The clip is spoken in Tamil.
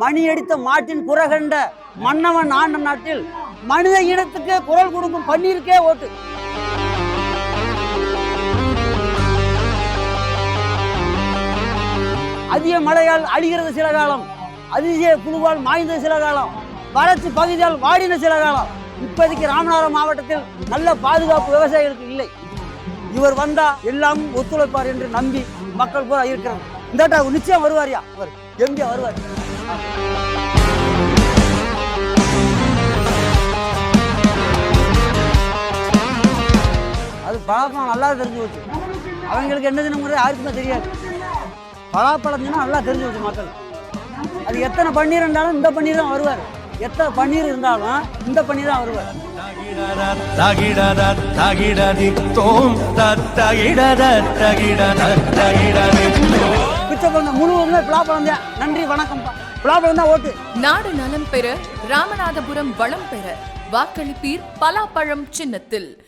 மணி அடித்த மாட்டின் குரகண்ட மன்னவன் ஆண்ட நாட்டில் மனித இனத்துக்கு குரல் கொடுக்கும் பன்னீருக்கே ஓட்டு. அதிக மழையால் அழிகிறது சில காலம் அதிசய புழுவால் மாய்ந்தது சில காலம் வறட்சி பகுதியால் வாடின சில காலம். இப்போதைக்கு ராமநாதபுரம் மாவட்டத்தில் நல்ல பாதுகாப்பு விவசாயிகளுக்கு இல்லை. இவர் வந்தா எல்லாம் ஒத்துழைப்பார் என்று நம்பி மக்கள் பூரா இருக்கிறார் இந்த நிச்சயம் வருவாரியா? அவர் எம்பியா வருவார். அது பலாப்பழம் நல்லா தெரிஞ்சு போச்சு. அவங்களுக்கு என்ன தினமுறை யாருக்குமே தெரியாது. பலாப்பழம் தினம் நல்லா தெரிஞ்சு போச்சு மக்கள். அது எத்தனை பன்னீர் இருந்தாலும் இந்த பன்னீர் தான் வருவார். எத்தனை பன்னீர் இருந்தாலும் இந்த பன்னீர் தான் வருவார். தகிடத தகிடதி தோம் தகிடத தகிடத தகிடதி. முழுவதுமே நன்றி வணக்கம் பலாப்பழம் தான் ஓட்டு. நாடு நலம் பெற ராமநாதபுரம் வளம் பெற வாக்களிப்பீர் பலாப்பழம் சின்னத்தில்.